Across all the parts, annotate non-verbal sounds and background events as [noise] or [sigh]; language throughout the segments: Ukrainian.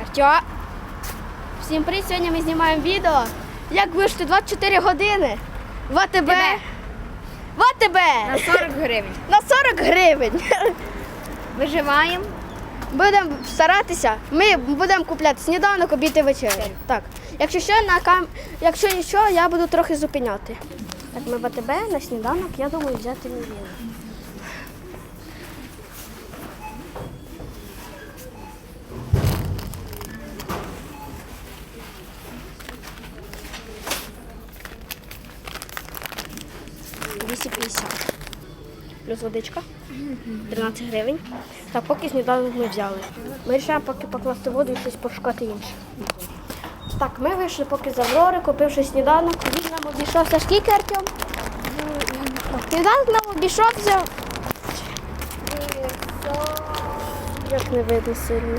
Артьо. Всім привіт! Сьогодні ми знімаємо відео. Як вижити 24 години в АТБ. Тебе. В АТБ. На 40 гривень. [laughs] На 40 гривень. Виживаємо. Будемо старатися. Ми будемо купляти сніданок, обід і вечерю. Так. Якщо що, на кам... Якщо нічого, я буду трохи зупиняти. Так, ми в АТБ на сніданок, я думаю, взяти мівіну. Двісті Плюс водичка. 13 гривень. Так, поки сніданок ми взяли. Ми вирішаємо поки покласти воду і щось пошукати інше. Так, ми вийшли поки з Аврори, купивши сніданок. Він нам обійшовся скільки, Артем? Сніданок нам обійшовся. Як не видно сильно.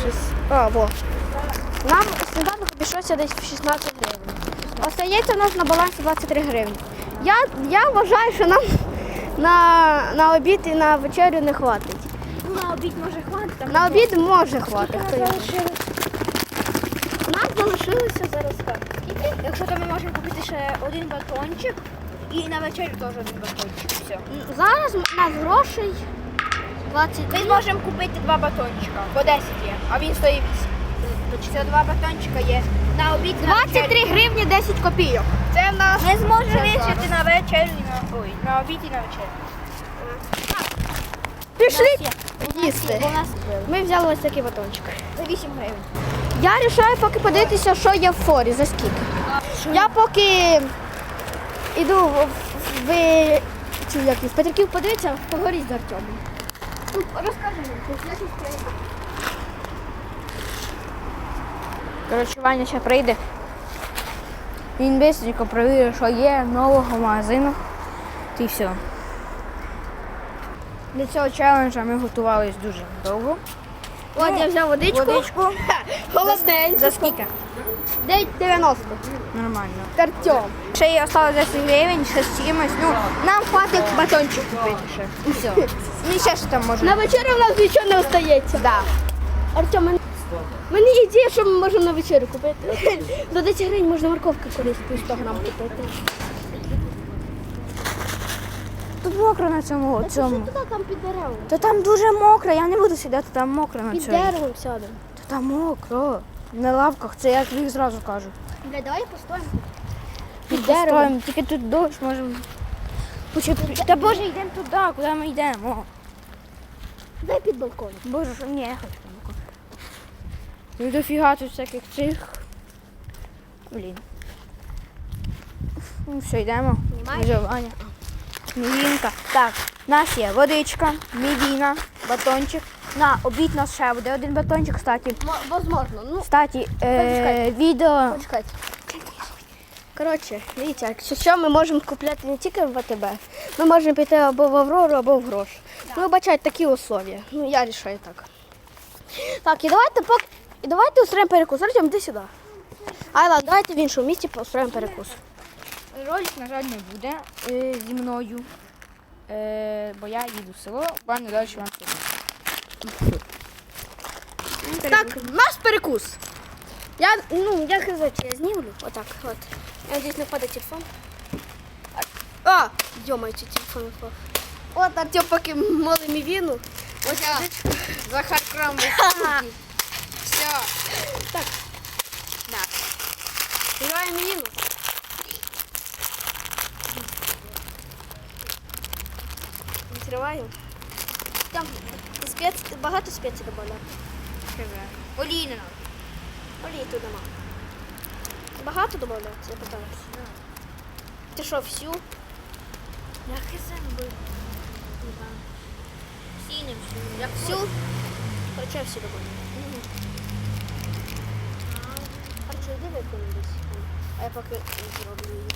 Щось. А, во. Нам сніданок обійшовся десь в 16 гривень. Остається у нас на балансі 23 гривні. Я, я вважаю, що нам на, на обід і на вечерю не хватить. На обід може хватити. На обід може знає. У нас залишилося зараз так. Якщо то ми можемо купити ще один батончик і на вечерю теж один батончик. Все. Зараз у нас грошей 20 Ми можемо купити два батончика. По 10 є, а він стоїть 8. Це два батончика є. На обід на 23 вечерю. 10 копійок. Це в нас. Ми зможемо Це вирішити на вечерю і на, ой, на обід і на вечерю. Пішли їсти. Ми взяли ось такий батончик. за 8 гривень. Я вирішаю поки подивитися, що є в форі, за скільки. Я поки йду в, в, чи як, в Петриків подивитися, поговоріть з Артемом. Розкажи мені, я щось прийду. Коротше, Ваня ще прийде. Він швидко перевірить, що є нового магазину. І все. Для цього челенджа ми готувалися дуже довго. От я взяв водичку. Водичку. Холодненько. За скільки? 9,90. Нормально. Артем. Ще й осталось 10 гривень, ще з чимось. Ну, нам хватить батончик купити ще. І все. І ще що там може. На вечерю в нас нічого не остається. Да. Артем, мені, ідея, що ми можемо на вечерю купити. [laughs] За 10 гривень можна морковки колись по 100 грам купити. Тут мокро на цьому. Що цьому. туди там під деревом? Та там дуже мокро, я не буду сідати, там мокро на Під цьому. деревом сядемо. Та там мокро. На лавках, це я тобі зразу кажу. Бля, давай постоїмо. Під деревом. Тільки тут дощ можемо. Почати. Та боже, йдемо туди, куди ми йдемо. Дай під балкон. Боже, що ні, я хочу на балкон. Ну дофіга тут всяких цих. Блін. Ну все, йдемо. Виживання. Мівінка. Так, у нас є водичка, мівіна, батончик. На обід у нас ще буде один батончик, кстати. Возможно. Ну, Кстати, е, відео. почекайте. Коротше, дивіться, якщо що, ми можемо купляти не тільки в АТБ, ми можемо піти або в Аврору, або в грош. Ну, вибачайте, такі условия. Ну, я рішаю так. Так, і давайте поки. І давайте устроїмо перекус. Артем, іди сюди. Ай, ладно, давайте в іншому місці устроїмо перекус. Ролик, на жаль, не буде е, зі мною. Е, бо я їду в село, пане далі вам скажу. Так, наш перекус. Я, ну, я хз, я знімлю. Отак, от. Я надіюсь, не впаде телефон. А, йома, чи телефон впав. От Артем поки молим віну. Ось водичка. Захар Крамбл. Все. Так. Так. Граємо віну. Відкриваємо. Там спец... багато спецій додавати. Олійна нам. Олії тут нема. Багато додавати, я питаюся. Ти що, всю? Я хизен був. Сіним. Як всю? Короче, я всю добавлю. Короче, йди виконую десь. А я поки зроблю її.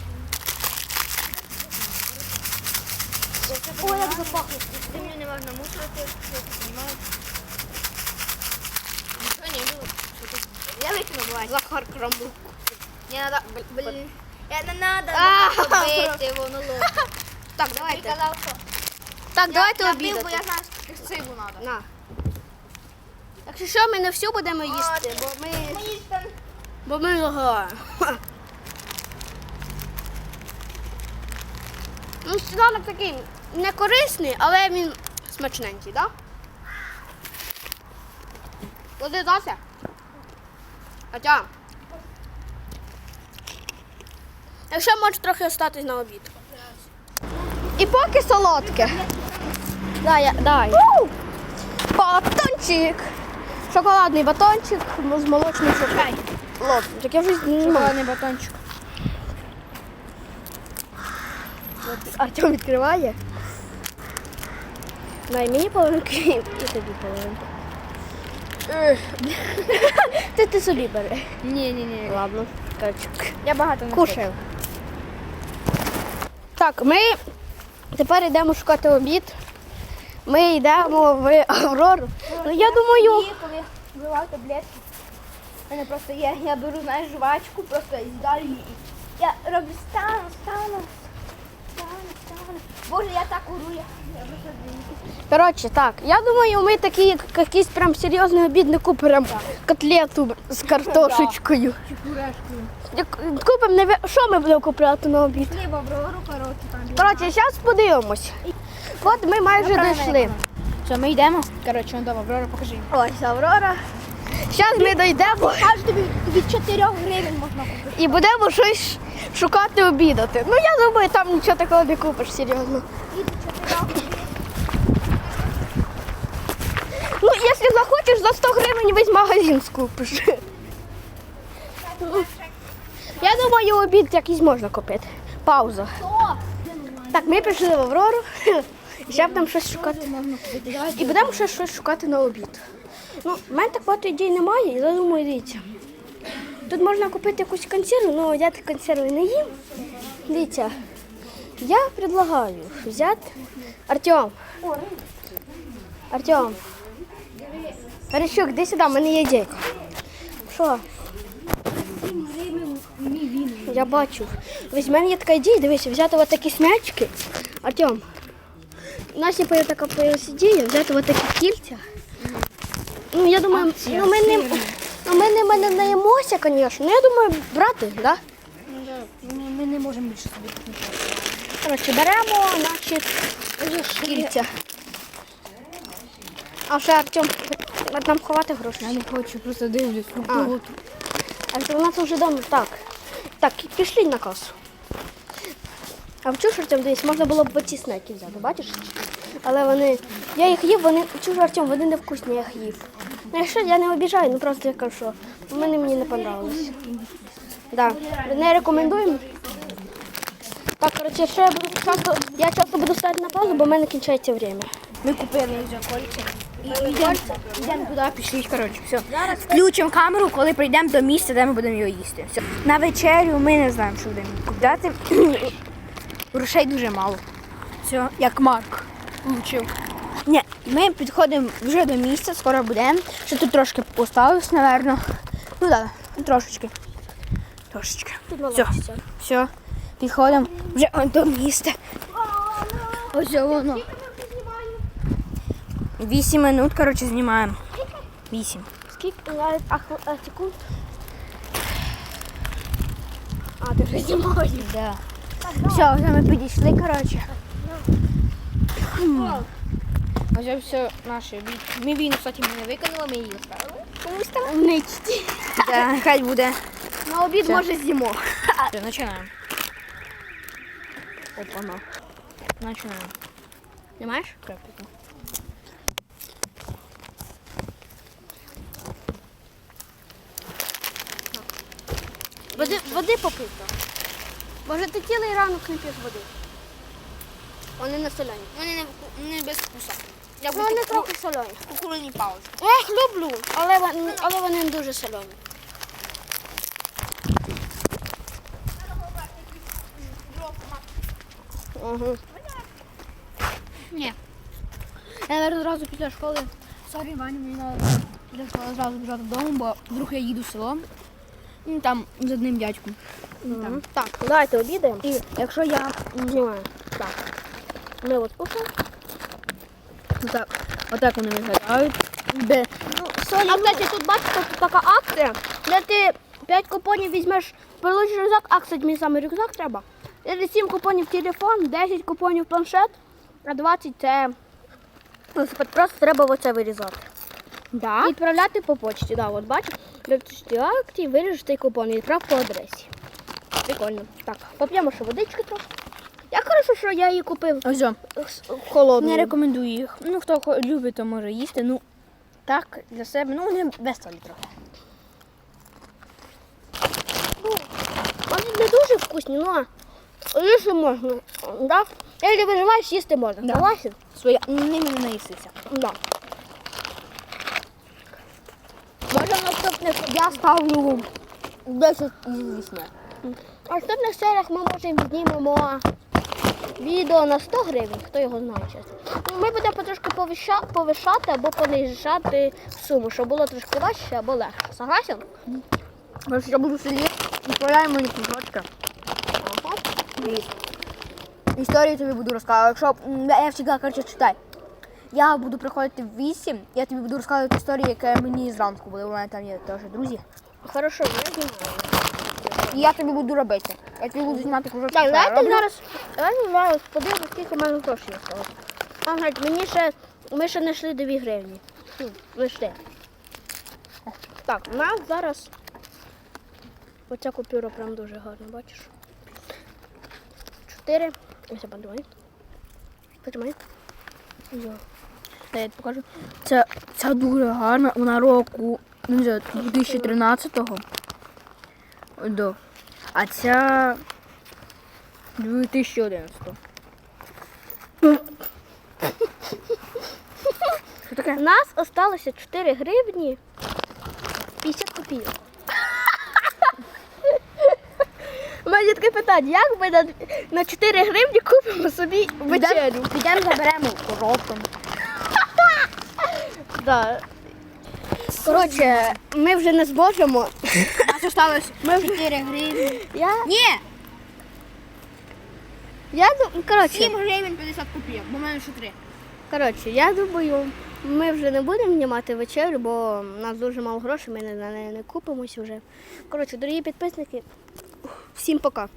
О, як запахло. Землю не можна мусорити, ти знімаєш. Нічого не було. Я викину, бувай. Захар крамбук. Не надо, блін. Я не надо А, робити, воно лопне. Так, давайте. Так, давайте я бив, бо я знаю, що цибу надо. На. Чи що, ми не всю будемо їсти, бо ми. Бо ми лагаємо. Ну, сніданок такий не корисний, але він смачненький, так? Да? Води дати? Хоча. Якщо можеш трохи остатись на обід. І поки солодке. Дай, я- дай. Батончик. Шоколадний батончик з молочним шоколадом. Так я вже. Шоколадний батончик. Артем відкриває. Дай мені половинку і тобі половинку. [laughs] Ти, ти собі бери. Ні, ні, ні. Ладно. Коротше, Я багато не. Кушаємо. Так, ми тепер йдемо шукати обід. Ми йдемо в Аврору. Ну я думаю. Коли таблетки, мене просто є, я беру, знаєш, жвачку, просто з'їдаю її. Я роблю стану, стану, стану, стану. Боже, я так уру, я, я просто дивлюсь. Коротше, так, я думаю, ми як- якийсь прям серйозний обід не купимо котлету з картошечкою. Як- Купимо, не що ми будемо купляти на обід? Хліба, бровару, коротше, там. Коротше, зараз подивимось. От ми майже дійшли. Все, ми йдемо. Коротше, он дома, Аврора, покажи. Ось Аврора. Зараз ми дійдемо Аж тобі від 4 гривень можна купити. і будемо щось шукати обідати. Ну я думаю, там нічого такого не купиш, серйозно. Від 4 Ну, якщо захочеш, за 100 гривень весь магазин скупиш. Я думаю, обід якийсь можна купити. Пауза. Так, ми пішли в Аврору. [laughs] І ще будемо щось шукати. І будемо ще щось шукати на обід. Ну, в мене так багато ідей немає, я думаю, дивіться. Тут можна купити якусь консерву, але я ті консерви не їм. Дивіться, я предлагаю взяти Артем. Артем. Горячок, іди сюди, в мене є ідейка. Що? Я бачу. Ось в мене є така ідея, дивися, взяти от такі смячки. Артем, у нас є така ідея взяти от такі кільця. Ну, я думаю, ну, ми, не, ну, ми не, ми не наїмося, звісно. Ну, я думаю, брати, да? Ми не можемо більше собі купити. Коротше, беремо наші кільця. А ще Артем, нам ховати гроші. Я не хочу, просто дивлюсь. А. А це у нас вже вдома. Так. Так, пішли на касу. А в чуш, Артем, дивись, можна було б оці снеки взяти, бачиш? Але вони. Я їх їв, вони. Чуш, Артем, вони не вкусні, я їх їв. Ну, якщо я не обіжаю, ну просто я кажу, що вони мені не понравились. Да. Не рекомендуємо. Так, коротше, ще я буду часто, я часто буду ставити на паузу, бо в мене кінчається время. Ми купили вже кольця. Йдемо, туди, пішли, коротше, все. Включимо камеру, коли прийдемо до місця, де ми будемо його їсти. Все. На вечерю ми не знаємо, що будемо купляти. [coughs] Грошей дуже мало. Все, як Марк влучив. Ні, ми підходимо вже до місця, скоро будемо. Ще тут трошки поставилось, напевно. Ну так, да, трошечки. Трошечки. Все, все. Підходимо вже до місця. Ось воно. Вісім минут, коротше, знімаємо. Вісім. Скільки? Секунд? А, ти вже знімаєш. Да. Все, вже ми підійшли, коротше. Ось все наше. Ми війну, кстати, ми не виконали, ми її оставили. Комусь там ничті. Да, хай буде. На обід Все. може з'їмо. Все, починаємо. Опа-на. Починаємо. Знімаєш? Води, води попито. Може ти цілий ранок не п'єш води? Вони не соляні. Вони не, не без вкуса. Як Ну, вони трохи соляні. кукурудні палички. Я їх люблю, але, вони- але вони не дуже соляні. Угу. Ні. Я, наверное, одразу після школи. Сорі, Ваня, мені треба після школи одразу біжати додому, бо вдруг я їду в село. Ну, Там з одним дядьком. Угу. Так, давайте обідаємо. І якщо я знімаю. Так. Ми от кушаємо. Отак, отак вони виглядають. Де Ну, со, А кстати, тут бачите, тут така акція, де ти 5 купонів візьмеш, получиш рюкзак, а кстати, мені саме рюкзак треба. Це 7 купонів телефон, 10 купонів планшет, а 20 це велосипед. Просто треба оце вирізати. Да? І відправляти по почті. Да, от бачиш, до акції виріжеш цей купон і відправ по адресі. Прикольно. Так, поп'ємо ще водички трохи. Як хорошо, що я її купив Ось. холодну. Не рекомендую їх. Ну, хто любить, то може їсти. Ну, так, для себе, ну, вони без солі трохи. Вони не дуже вкусні, ну а їсти можна. Да? Якщо виживаєш, їсти можна. Да. Согласен? Своя, ними не наїстися. Да. Може, наступних я ставлю 10 із 8. А в наступних серіях ми можемо знімемо відео на 100 гривень, хто його знає чесно. Ну, Ми будемо потрошки повишати або понижати суму, щоб було трошки важче або легше. Согласен? Я буду в селі, відправляю мені кусочки. Ага. Історію тобі буду розказувати. Якщо я завжди, коротше, читай. Я буду приходити в 8, я тобі буду розказувати історії, які мені зранку були. У мене там є теж друзі. Хорошо, я знімаю. І я тобі буду робити. Я тобі буду. Так, що давайте роблю. зараз, давайте зараз подивимося, скільки в мене грошей осталось. Ага, мені ще, ми ще не йшли 2 гривні. Хм, Ви йшли. Так, у нас зараз оця купюра прям дуже гарна, бачиш? Чотири. Ось я подумаю. Почимай. Йо. Та Я покажу. Це, це дуже гарна. Вона року ну, не знаю, 2013-го. До. А ця 2011-го. Що таке? У нас осталося 4 гривні 50 копійок. У мене таке питання, як ми на, на 4 гривні купимо собі вечерю? Підемо заберемо коробку. Да. Коротше, ми вже не зможемо. Нас осталось 4 гривні. Я, Ні! я дум- коротше, 7 гривень 50 копійок, бо в мене ще 3. коротше, я думаю, ми вже не будемо знімати вечерю, бо у нас дуже мало грошей, ми на неї не купимось вже. Коротше, дорогі підписники, всім пока.